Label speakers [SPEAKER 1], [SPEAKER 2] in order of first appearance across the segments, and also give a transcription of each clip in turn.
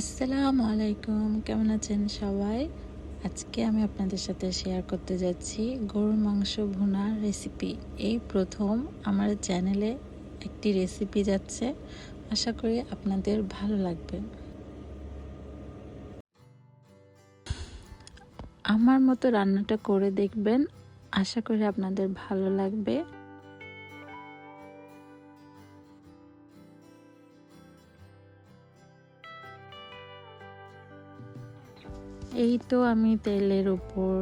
[SPEAKER 1] আসসালামু আলাইকুম, কেমন আছেন সবাই? আজকে আমি আপনাদের সাথে শেয়ার করতে যাচ্ছি গরুর মাংস ভুনার রেসিপি এই প্রথম আমার চ্যানেলে একটি রেসিপি যাচ্ছে, আশা করি আপনাদের ভালো লাগবে। আমার মতো রান্নাটা করে দেখবেন, আশা করি আপনাদের ভালো লাগবে। এই তো আমি তেলের উপর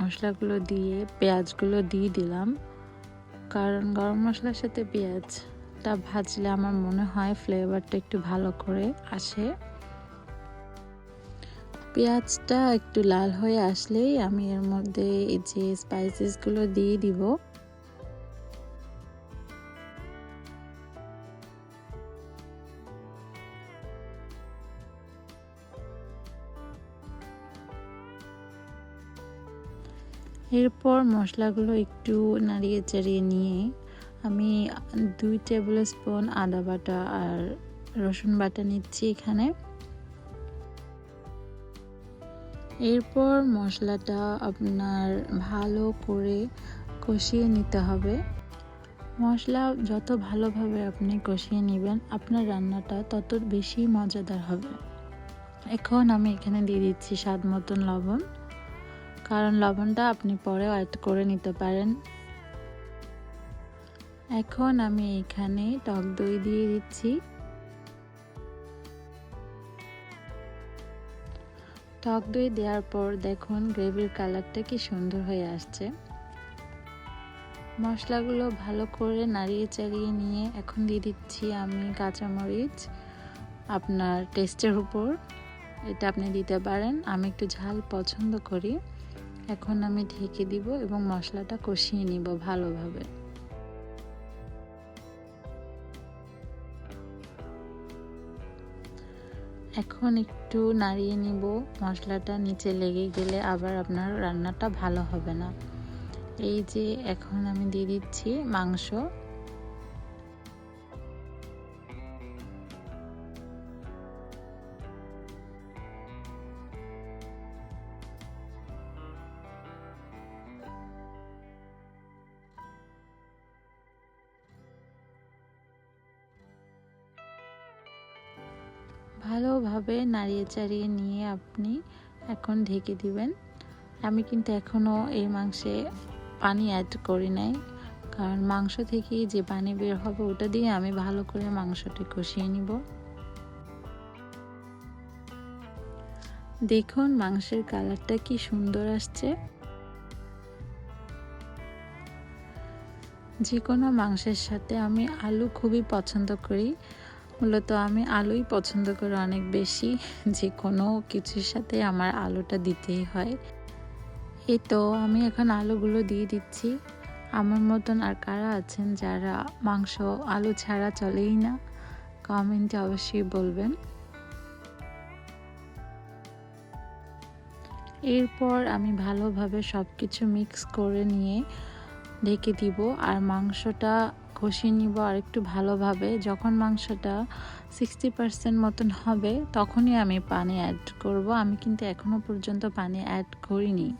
[SPEAKER 1] মশলাগুলো দিয়ে, পেঁয়াজগুলো দিয়ে দিলাম। কারণ গরম মশলার সাথে পেঁয়াজটা ভাজলে আমার মনে হয় ফ্লেভারটা একটু ভালো করে আসে। পেঁয়াজটা একটু লাল হয়ে আসলেই আমি এর মধ্যে যে স্পাইসেসগুলো দিয়ে দিব। এরপর মশলাগুলো একটু নাড়িয়ে চাড়িয়ে নিয়ে আমি দুই টেবিল স্পুন আদা বাটা আর রসুন বাটা নিচ্ছি এখানে। এরপর মশলাটা আপনার ভালো করে কষিয়ে নিতে হবে। মশলা যত ভালোভাবে আপনি কষিয়ে নেবেন, আপনার রান্নাটা তত বেশি মজাদার হবে। এখন আমি এখানে দিয়ে দিচ্ছি স্বাদ মতন লবণ। কারণ লবণটা আপনি পরেও অ্যাড করে নিতে পারেন। এখন আমি এখানে টক দই দিয়ে দিচ্ছি। টক দই দেওয়ার পর দেখুন গ্রেভির কালারটা কি সুন্দর হয়ে আসছে। মশলাগুলো ভালো করে নাড়িয়ে চাড়িয়ে নিয়ে এখন দিয়ে দিচ্ছি আমি কাঁচামরিচ আপনার টেস্টের উপর। এটা আপনি দিতে পারেন। আমি একটু ঝাল পছন্দ করি। এখন আমি ঢেকে দিব এবং মশলাটা কষিয়ে নিব ভালোভাবে। এখন একটু নাড়িয়ে নিব, মশলাটা নিচে লেগে গেলে আবার আপনার রান্নাটা ভালো হবে না। এই যে এখন আমি দিয়ে দিচ্ছি মাংস। ভালোভাবে নাড়িয়ে চাড়িয়ে নিয়ে আপনি এখন ঢেকে দিবেন। আমি কিন্তু এখনও এই মাংসে পানি অ্যাড করি নাই। কারণ মাংস থেকে যে পানি বের হবে ওটা দিয়ে আমি ভালো করে মাংসটি কষিয়ে নিব। দেখুন মাংসের কালারটা কি সুন্দর আসছে। যে কোনো মাংসের সাথে আমি আলু খুবই পছন্দ করি। মূলত আমি আলুই পছন্দ করি অনেক বেশি, যে কোনো কিছুর সাথে আমার আলুটা দিতেই হয়। এই তো আমি এখন আলুগুলো দিয়ে দিচ্ছি। আমার মতন আর কারা আছেন যারা মাংস, আলু ছাড়া চলেই না? কমেন্টে অবশ্যই বলবেন। এরপর আমি ভালোভাবে সব কিছু মিক্স করে নিয়ে ঢেকে দিব। আর মাংসটা কষিয়ে নিব আর একটু ভালোভাবে। যখন মাংসটা সিক্সটি পার্সেন্ট মতন হবে, তখনই আমি পানি অ্যাড করব। আমি কিন্তু এখনও পর্যন্ত পানি অ্যাড করিনি।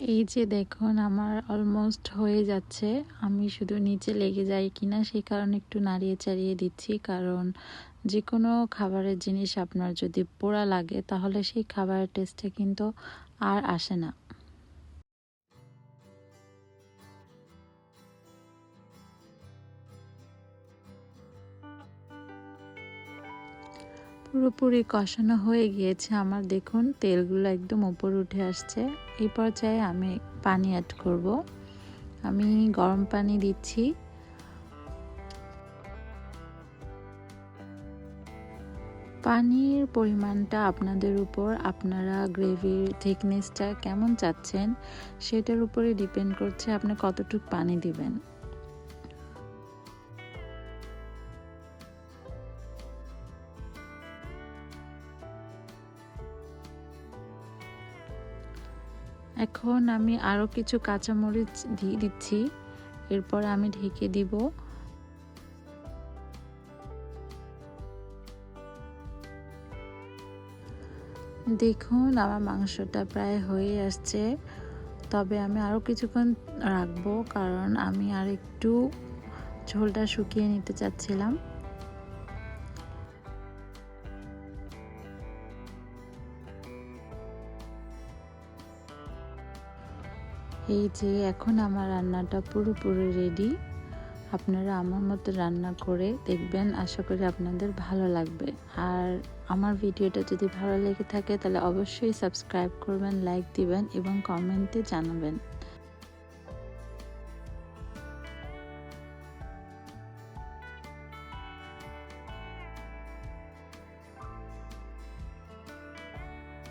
[SPEAKER 1] এই যে দেখুন, আমার অলমোস্ট হয়ে যাচ্ছে। আমি শুধু নিচে লেগে যাই কিনা, সেই কারণে একটু নাড়িয়ে চাড়িয়ে দিচ্ছি। কারণ যে কোনো খাবারের জিনিস আপনার যদি পোড়া লাগে, তাহলে সেই খাবারের টেস্টে কিন্তু আর আসে না। পুরোপুরি কষানো হয়ে গিয়েছে আমার। দেখুন, তেলগুলো একদম উপর উঠে আসছে। এই পর্যায়ে আমি পানি অ্যাড করব। আমি গরম পানি দিচ্ছি। পানির পরিমাণটা আপনাদের উপর, আপনারা গ্রেভির থিকনেসটা কেমন চাচ্ছেন সেটার উপরে ডিপেন্ড করছে আপনি কতটুকু পানি দিবেন। এখন আমি আরও কিছু কাঁচামরিচ দিয়ে দিচ্ছি, এরপর আমি ঢেকে দিব দেখুন, আমার মাংসটা প্রায় হয়ে আসছে। তবে আমি আরও কিছুক্ষণ রাখব, কারণ আমি আর একটু ঝোলটা শুকিয়ে নিতে চাচ্ছিলাম। এই যে, এখন আমার রান্নাটা পুরোপুরি রেডি আপনারা আমার মতো রান্না করে দেখবেন, আশা করি আপনাদের ভালো লাগবে। আর আমার ভিডিওটা যদি ভালো লেগে থাকে, তাহলে অবশ্যই সাবস্ক্রাইব করবেন লাইক দিবেন এবং কমেন্টে জানাবেন।